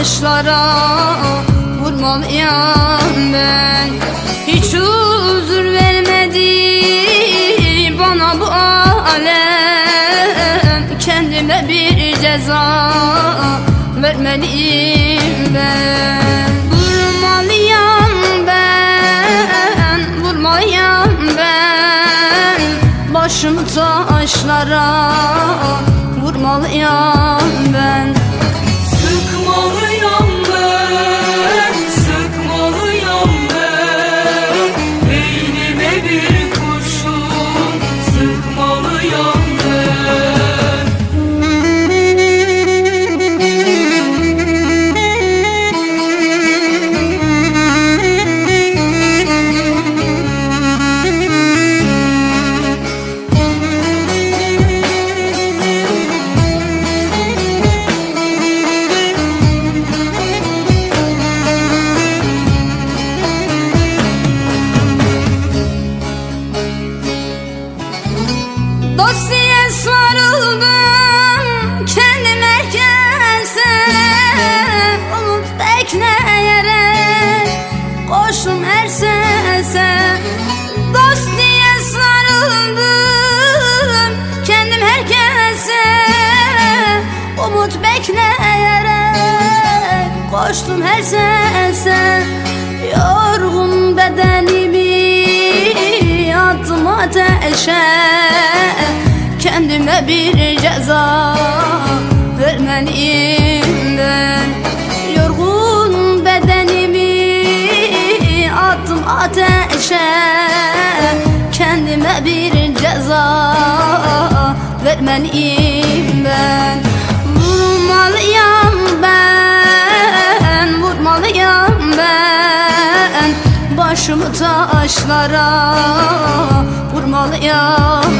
taşlara vurmalıyım ben. Hiç huzur vermedi bana bu alem. Kendime bir ceza vermeliyim ben. Vurmalıyım ben, vurmalıyım ben. Başımı taşlara vurmalıyım koştum her sese Yorgun bedenimi attım ateşe. Kendime bir ceza vermeliyim ben Yorgun bedenimi attım ateşe. Kendime bir ceza vermeliyim Başımı taşlara vurmalıyım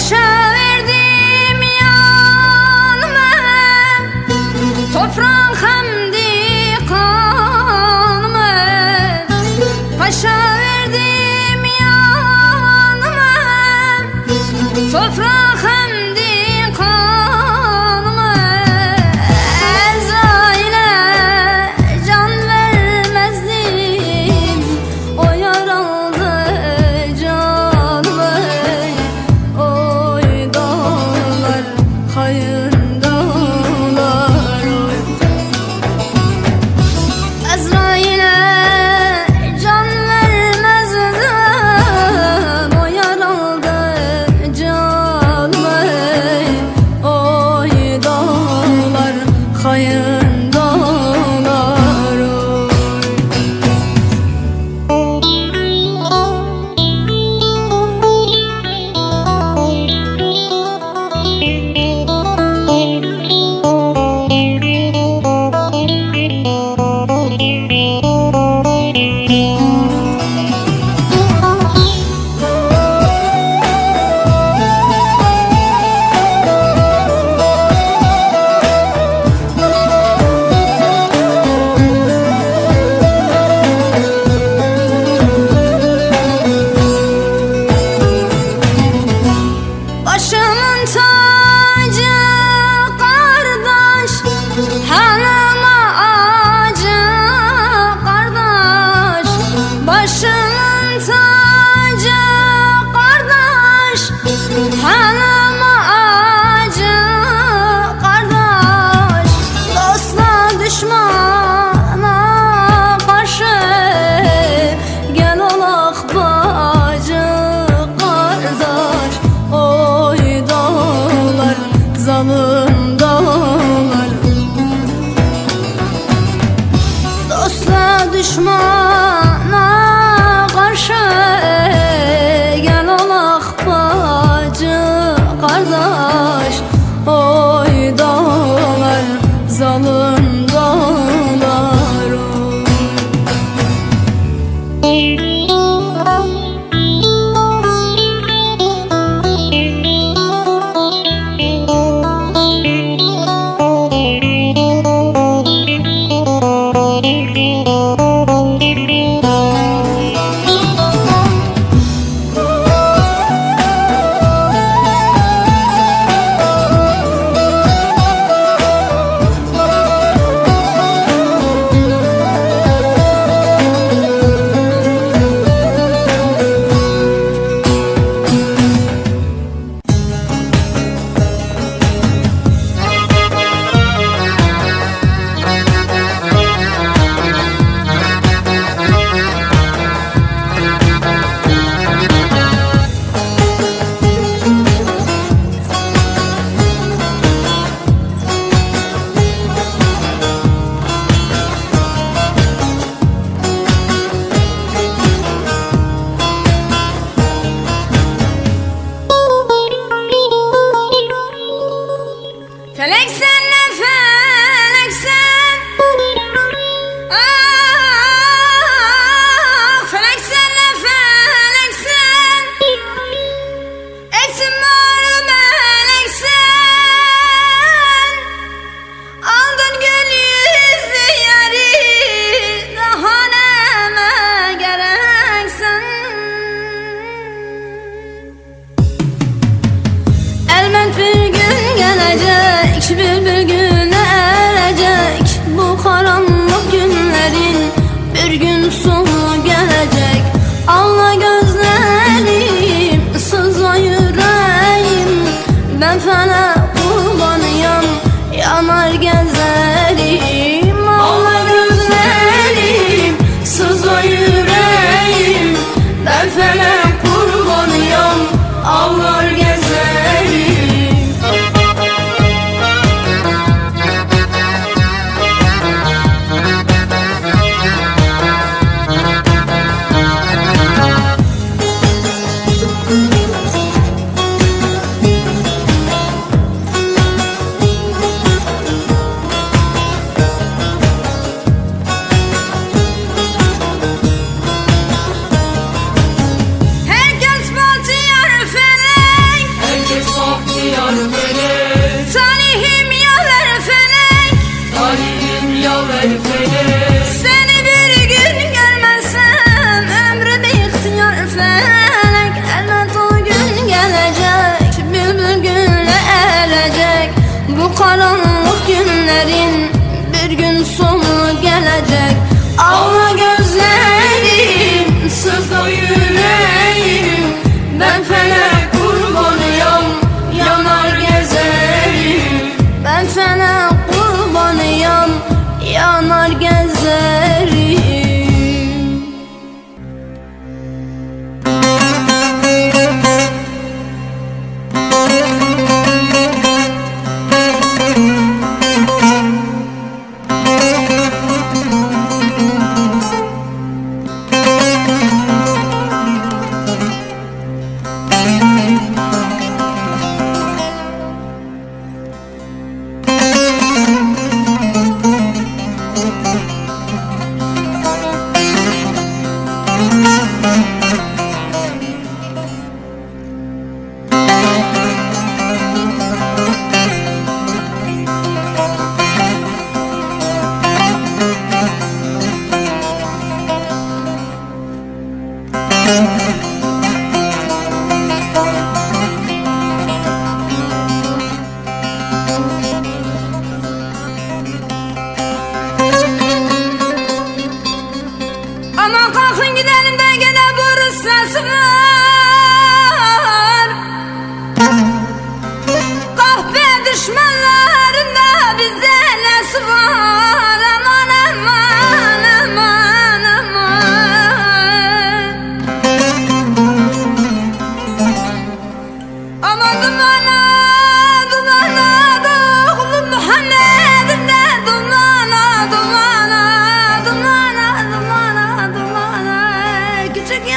山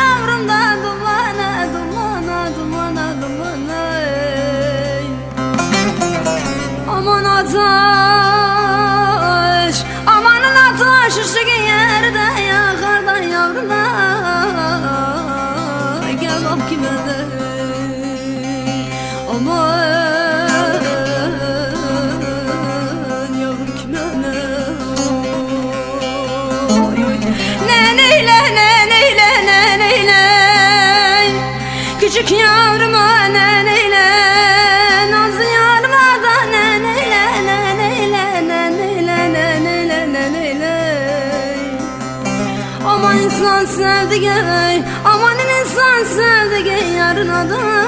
yavrum da dumana dumana dumana dumana Aman adam sevdi gel. Aman insan sevdi gel yarına da